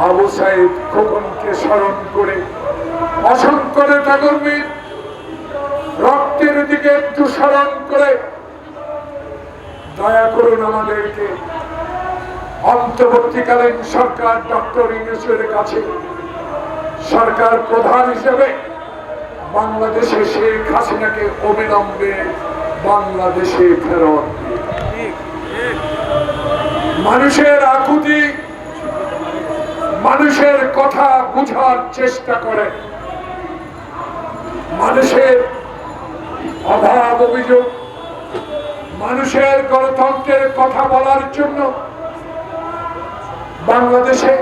আবু সাইদ খোকনকে স্মরণ করে অসংখ্য নেতা কর্মীর রক্তের দিকে একটু স্মরণ করে, দয়া করুন আমাদেরকে অন্তর্বর্তীকালীন সরকার ডক্টর ইউনুসের কাছে সরকার প্রধান হিসেবে বাংলাদেশে শেখ হাসিনাকে অবিলম্বে বাংলাদেশে ফেরত মানুষের আকুতি মানুষের কথা বুঝার চেষ্টা করে। মানুষের অভাব অভিযোগ, মানুষের গণতন্ত্রের কথা বলার জন্য বাংলাদেশে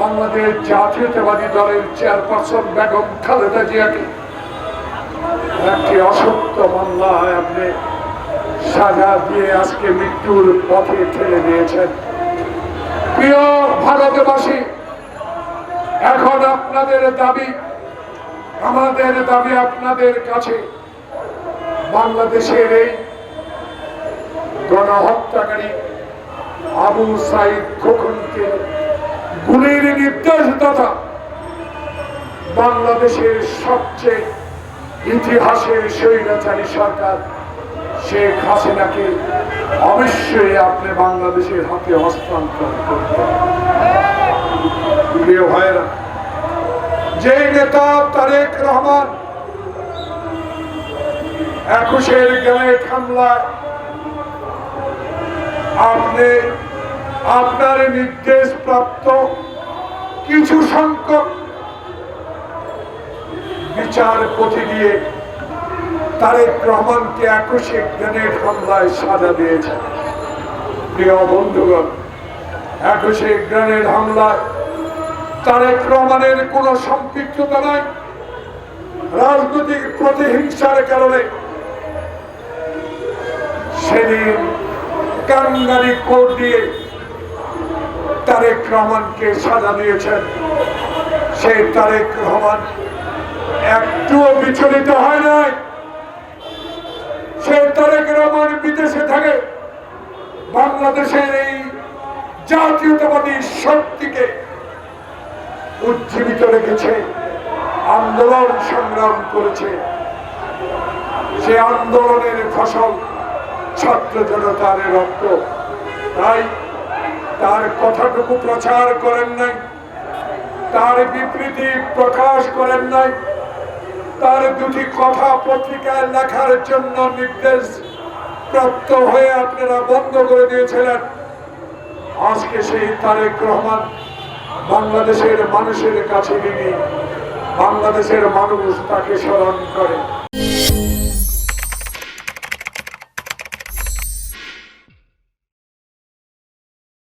বাংলাদেশ জাতীয়তাবাদী দলের চেয়ারপারসন বেগম খালেদা জিয়াকে একটি অসত্য মামলায় আপনি সাজা দিয়ে আজকে মৃত্যুর পথে ঠেলে দিয়েছেন। প্রিয় ভারতবাসী, এখন আপনাদের দাবি, আমাদের দাবি আপনাদের কাছে। বাংলাদেশের এই গণহত্যাকারী আবু সাইদ খোকনকে গুলির নির্দেশদাতা বাংলাদেশের সবচেয়ে ইতিহাসের স্বৈরাচারী সরকার শেখ হাসিনাকে অবশ্যই আপনি বাংলাদেশের হাতে হস্তান্তর ভাইরা যে নেতা তারেক রহমান একুশের গ্রেনেড হামলায় আপনি আপনার নির্দেশ প্রাপ্ত কিছু সংখ্যক বিচারপতি দিয়ে তারেক রহমানকে একুশে গ্রেনেড হামলায় সাজা দিয়েছে। প্রিয় বন্ধুগণ একুশে গ্রেনেড হামলায় তারেক রহমানের কোনো সম্পৃক্ততা নাই। রাজনৈতিক প্রতিহিংসার কারণে সেদিন কাঙ্গারি কোর্ট দিয়ে তারেক রহমানকে সাজা দিয়েছেন। সেই তারেক রহমান একটুও বিচলিত হয় নাই সেই তারেক বিদেশে থাকে, বাংলাদেশের এই জাতীয়তাবাদী শক্তিকে উজ্জীবিত রেখেছে, আন্দোলন সংগ্রাম করেছে। সে আন্দোলনের ফসল ছাত্র জনতার রক্ত। তাই তার কথাটুকু প্রচার করেন নাই, তার বিবৃতি প্রকাশ করেন নাই, তার দুটি কথা পত্রিকায় লেখার জন্য নির্দেশ প্রাপ্ত হয়ে আপনারা বন্ধ করে দিয়েছিলেন। আজকে সেই তারেক রহমান বাংলাদেশের মানুষের কাছে ঋণী বাংলাদেশের মানুষ তাকে স্মরণ করে।